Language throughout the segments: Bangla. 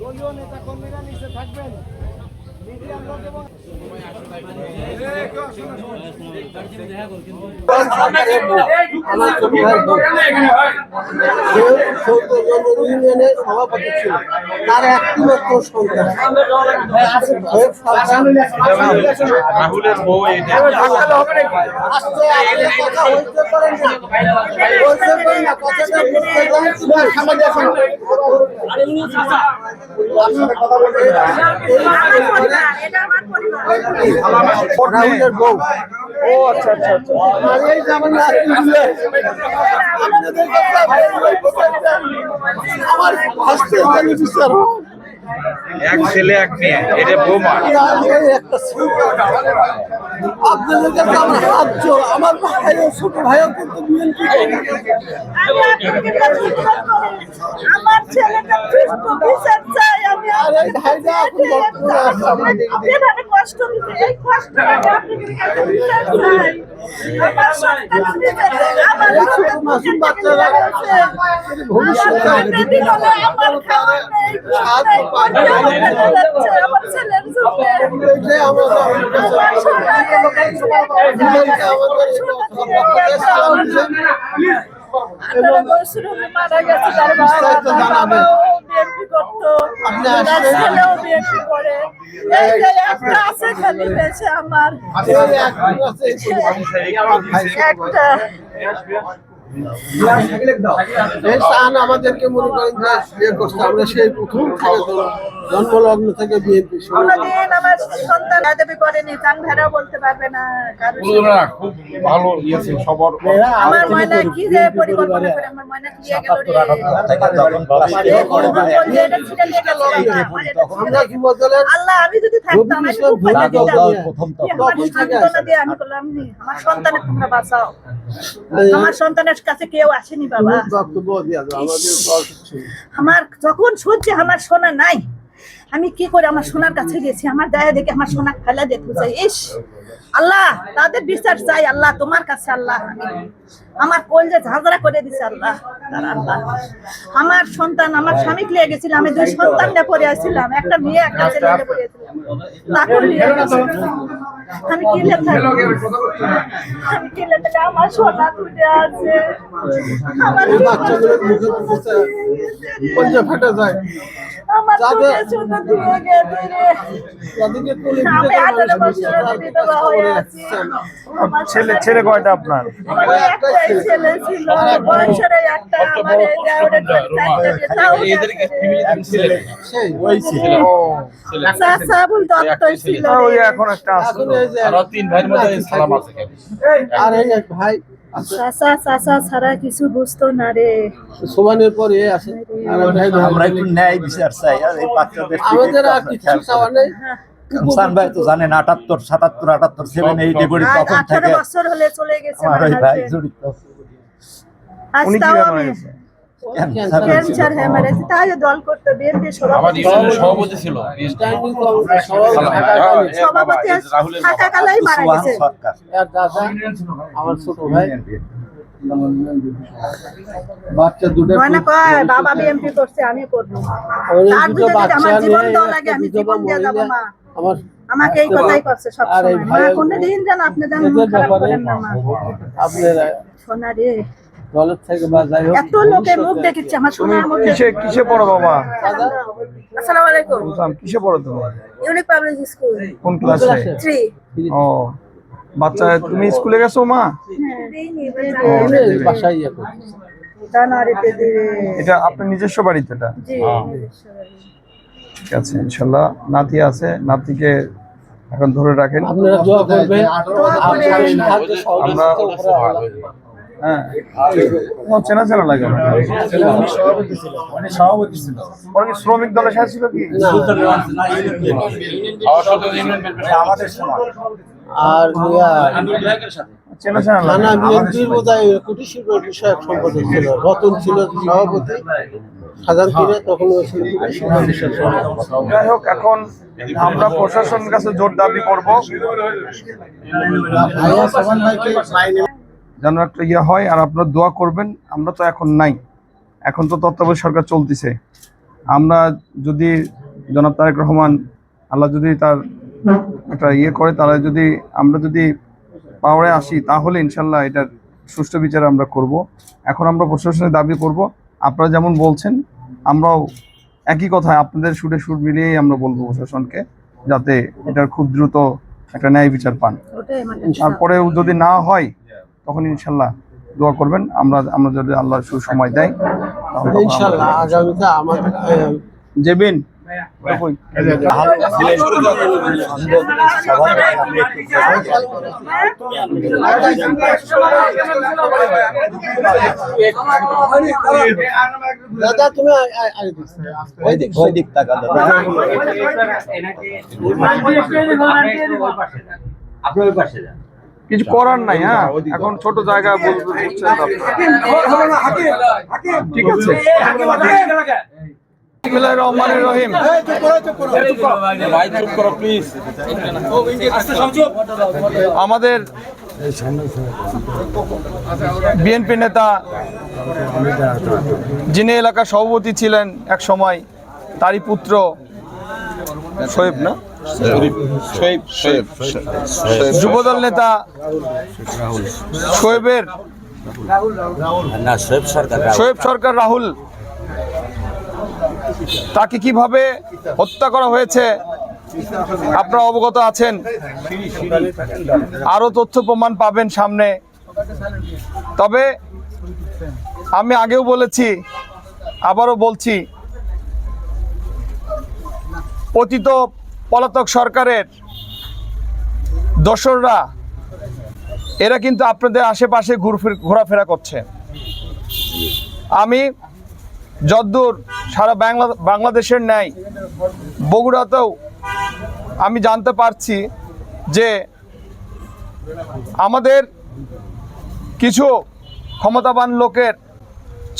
দলীয় নেতা কর্মীরা নিচে থাকবেন। আমার ছোট ইউনিয়নের সভাপতি ছিল তার একটি মাত্র সন্তান রাহুলের বউ কথাটা রাহুলের বউ ও আচ্ছা আচ্ছা আচ্ছা। আমার হাসতে জানি এক ছেলে এক মেয়ে এটা বৌমা। আপনাদের কাছে আমার হাত জোর আমার ভাইও ছোট ভাইও কিন্তু বিএনপি আমার ছেলেটা মাসুম বাচ্চারা ভবিষ্যতে সাহায্য পায় আমাদের মারা গেছে তার বাবা বিস্তারিত জানাবেন। বিএনপি করতো আপনি তার আসবেন। ছেলেও বিএনপি করে। এই যে একটা আছে খালি আমার। একটা এই স্থান আমাদেরকে মনে করেন যে ইয়ে করছে আমরা সেই প্রথম থেকে জন্মলগ্ন থেকে বিএনপি কোনোদিন আমার সন্তান আদবি করেনি চাং ভেড়াও বলতে পারবে না কারও খুব ভালো ইয়েছে সবার আমার ময়না কি যে পরিকল্পনা করে আমার ময়না কি গেল রে? এটা ছিঁড়ে নিয়ে গেল আমার এটা আমরা ছিঁড়ে- যুবদলের আল্লাহ আমি যদি থাকতাম আমি খুব ভালো ভূমিকা দিতাম। দল প্রথম কি আমার সান্ত্বনা দিয়ে আমি আমার সন্তানের তোমরা বাঁচাও আমার সন্তানের কাছে কেউ আসেনি বাবা। আমার যখন শুনছে আমার সোনা নাই আমি কি করে আমার সোনার কাছে গেছি? আমার দায়া দেখে আমার সোনা ফেলে দেখতে চাই। ইস! আল্লাহ তাদের বিচার চাই আল্লাহ তোমার কাছে আল্লাহ। আমি- আমার কোল যে ঝাঁঝরা করে দিছে আল্লাহ আল্লাহ। আমার সন্তান আমার স্বামী লিয়ে গেছিল আমি দুই সন্তান নিয়ে পড়ে আসছিলাম একটা মেয়ে একটা ছেলে নিয়ে পড়ে। আমি কিলে থাকি আমি কিলে থাকি আমার সোনা তুলে আছে। আমার বাচ্চাগুলোর মুখে মুখে ফাটা যায়। আমার সোনা হয়ে ছেলে ছেলে কয়টা আপনার? আর এখন একটা আছে। এখন এই যে তিন ভাইয়ের মধ্যে সালাম আছে আর এই ভাই আছে চাচা চাচা ছাড়া কিছু বুঝতো না রে সমানের পরে ভাই আমরা একটু ন্যায় বিচার চাই আর এই বাচ্চাদের আমাদের আর কিছু চাওয়া নেই সান ভাই তো জানেন আটাত্তর সাতাত্তর আটাত্তর সেভেন এই ডেবরি তখন থেকে বছর হলে চলে গেছে আমার ওই ভাই জড়িত হয়ে বিএনপি সভাপতি আমার ছোট ভাই। বাচ্চা দুটো ময়না কয় বাবা বিএমপি করছে আমি করব। তার দুটো ভিতরে যদি বাচ্চা আমার জীবন নিয়ে লাগে আমি জীবন দিয়ে যাব মা। আমার আমাকে এই কথাই করছে সব সময় মা ভাইয়ের- দিন যেন আপনি যেন মন খারাপ করেন না মা। আপনারা সোনা রে। দলের থেকে বা যাই হোক এত লোকের মুখ দেখেছি আমার সোনার মুখ কিসে কিসে পড়ো বাবা? আসসালামু আলাইকুম। কিসে পড়ো তুমি? Unique Public School. কোন ক্লাসে? থ্রি ও। বাচ্চা তুমি স্কুলে গেছো মা? ইয়ে এটা আপনার নিজস্ব বাড়িতে এটা? ঠিক আছে ইনশাল্লাহ। নাতি আছে নাতিকে এখন ধরে রাখেন। আমরা। হ্যাঁ। চেনা চেনা লাগে কি শ্রমিক দলের সাথে ছিল কি? আমাদের সময় আর থানা বিএনপির বিষয়ক সম্পাদক ছিল। রতন ছিল সভাপতি। সাধারণ তখন। যাই হোক এখন আমরা প্রশাসনের কাছে জোর দাবি করব। যেন একটা ইয়ে হয় আর আপনার দোয়া করবেন আমরা তো এখন নাই। এখন তো তত্ত্বাবধায়ক সরকার চলতেছে। আমরা যদি জনাব তারেক রহমান আল্লাহ যদি তার একটা ইয়ে করে তারা যদি আমরা যদি পাওয়ারে আসি তাহলে ইনশাল্লাহ এটার সুষ্ঠু বিচার আমরা করব। এখন আমরা প্রশাসনের দাবি করব। আপনারা যেমন বলছেন আমরাও একই কথায় আপনাদের সুরে সুর মিলিয়েই আমরা বলব প্রশাসনকে যাতে এটার খুব দ্রুত একটা ন্যায় বিচার পান। তারপরেও যদি না হয় তখন ইনশাল্লাহ দোয়া করবেন। আমরা আমরা যদি আল্লাহ সুসময় দেয় ইনশাল্লাহ আগামীতে আমাদের জেবিন দাদা তুমি। ওই দিক ওই দিক তাকা দাদা আপনি ওই পাশে যান কিছু করার নাই হ্যাঁ? এখন ছোট জায়গা ঠিক আছে। রহমানির রহিম। আমাদের বিএনপি নেতা যিনি এলাকার সভাপতি ছিলেন এক সময় তারই পুত্র শোয়েব না? যুবদল নেতা শোয়েবের না শোয়েব সরকার রাহুল। তাকে কীভাবে হত্যা করা হয়েছে? আপনারা অবগত আছেন? আরও তথ্য প্রমাণ পাবেন সামনে। তবে আমি আগেও বলেছি, আবারও বলছি পতিত পলাতক সরকারের দোসররা, এরা কিন্তু আপনাদের আশেপাশে ঘুরফির- ঘোরাফেরা করছে। আমি যদ্দূর সারা বাংলা, বাংলাদেশের ন্যায় বগুড়াতেও আমি জানতে পারছি যে আমাদের কিছু ক্ষমতাবান লোকের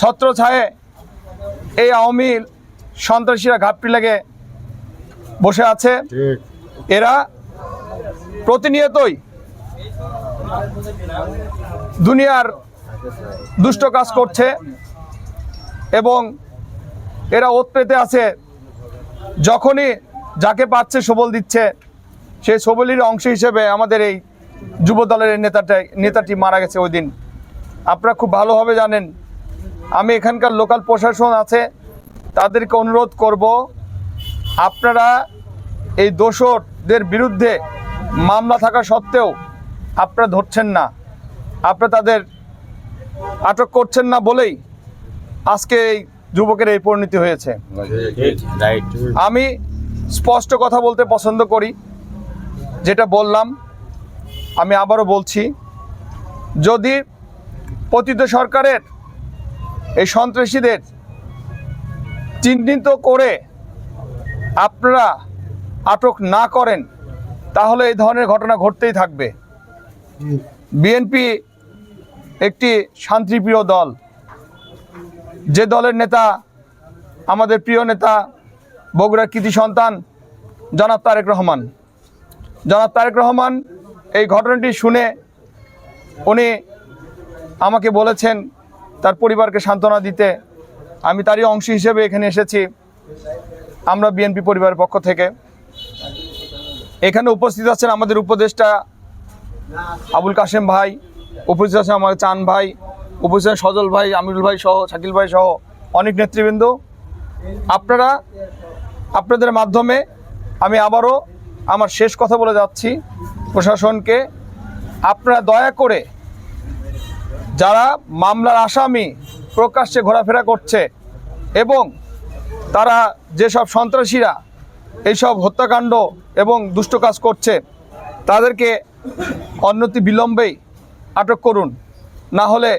ছত্রছায়ে এই আওয়ামী সন্ত্রাসীরা ঘাপটি লেগে বসে আছে। এরা প্রতিনিয়তই দুনিয়ার দুষ্ট কাজ করছে। এবং এরা ওত পেতে আছে। যখনই যাকে পাচ্ছে সবল দিচ্ছে, সেই সবলির অংশ হিসেবে আমাদের এই যুব দলের নেতাটাই নেতাটি মারা গেছে ওই দিন। আপনারা খুব ভালোভাবে জানেন, আমি এখানকার লোকাল প্রশাসন আছে, তাদেরকে অনুরোধ করব, আপনারা এই দোষরদের বিরুদ্ধে মামলা থাকা সত্ত্বেও আপনারা ধরছেন না। আপনারা তাদের আটক করছেন না বলেই আজকে এই যুবকের এই পরিণতি হয়েছে। আমি স্পষ্ট কথা বলতে পছন্দ করি যেটা বললাম আমি আবারও বলছি যদি পতিত সরকারের এই সন্ত্রাসীদের চিহ্নিত করে আপনারা আটক না করেন তাহলে এই ধরনের ঘটনা ঘটতেই থাকবে। বিএনপি একটি শান্তিপ্রিয় দল। যে দলের নেতা, আমাদের প্রিয় নেতা, বগুড়ার কৃতি সন্তান, জনাব তারেক রহমান। জনাব তারেক রহমান, এই ঘটনাটি শুনে উনি আমাকে বলেছেন, তার পরিবারকে সান্ত্বনা দিতে, আমি তারই অংশ হিসেবে এখানে এসেছি, আমরা বিএনপি পরিবারের পক্ষ থেকে। এখানে উপস্থিত আছেন আমাদের উপদেষ্টা আবুল কাশেম ভাই, উপস্থিত আছেন আমাদের চান ভাই উপস্থিত সজল ভাই, আমিরুল ভাই সহ, শাকিল ভাই সহ অনেক নেতৃবৃন্দ। আপনারা আপনাদের মাধ্যমে আমি আবারও আমার শেষ কথা বলে যাচ্ছি প্রশাসনকে। আপনারা দয়া করে যারা মামলার আসামি প্রকাশ্যে ঘোরাফেরা করছে এবং তারা যেসব সন্ত্রাসীরা এইসব হত্যাকাণ্ড এবং দুষ্ট কাজ করছে, তাদেরকে অন্যতি বিলম্বেই আটক করুন। না হলে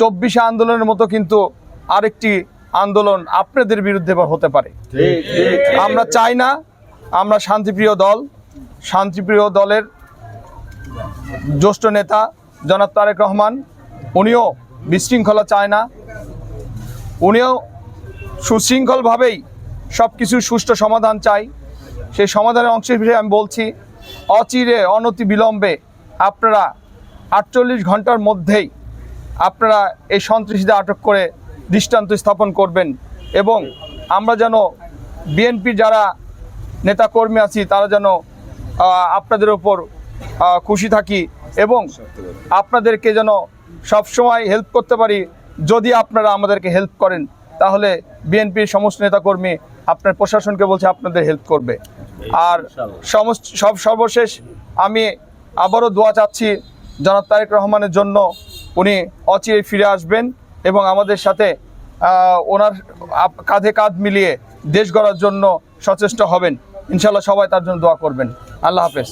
চব্বিশে আন্দোলনের মতো কিন্তু আরেকটি আন্দোলন আপনাদের বিরুদ্ধে হতে পারে। আমরা চাই না, আমরা শান্তিপ্রিয় দল, শান্তিপ্রিয় দলের জ্যেষ্ঠ নেতা জনাব তারেক রহমান, উনিও বিশৃঙ্খলা চায় না। উনিও সুশৃঙ্খলভাবেই সব কিছু সুষ্ঠু সমাধান চাই। সেই সমাধানের অংশ হিসেবে আমি বলছি, অচিরে অনতি বিলম্বে আপনারা আটচল্লিশ ঘণ্টার মধ্যেই আপনারা এই সন্ত্রাসীদের আটক করে দৃষ্টান্ত স্থাপন করবেন এবং আমরা যেন বিএনপি যারা নেতাকর্মী আছি, তারা যেন আপনাদের ওপর খুশি থাকি এবং আপনাদেরকে যেন সবসময় হেল্প করতে পারি। যদি আপনারা আমাদেরকে হেল্প করেন, তাহলে বিএনপির সমস্ত নেতাকর্মী আপনার প্রশাসনকে বলছে আপনাদের হেল্প করবে। আর সমস্ত, সব সর্বশেষ আমি আবারও দোয়া চাচ্ছি জনাব তারেক রহমানের জন্য উনি অচিরে ফিরে আসবেন এবং আমাদের সাথে ওনার কাঁধে কাঁধ মিলিয়ে দেশ গড়ার জন্য সচেষ্ট হবেন। ইনশাল্লাহ সবাই তার জন্য দোয়া করবেন। আল্লাহ হাফেজ।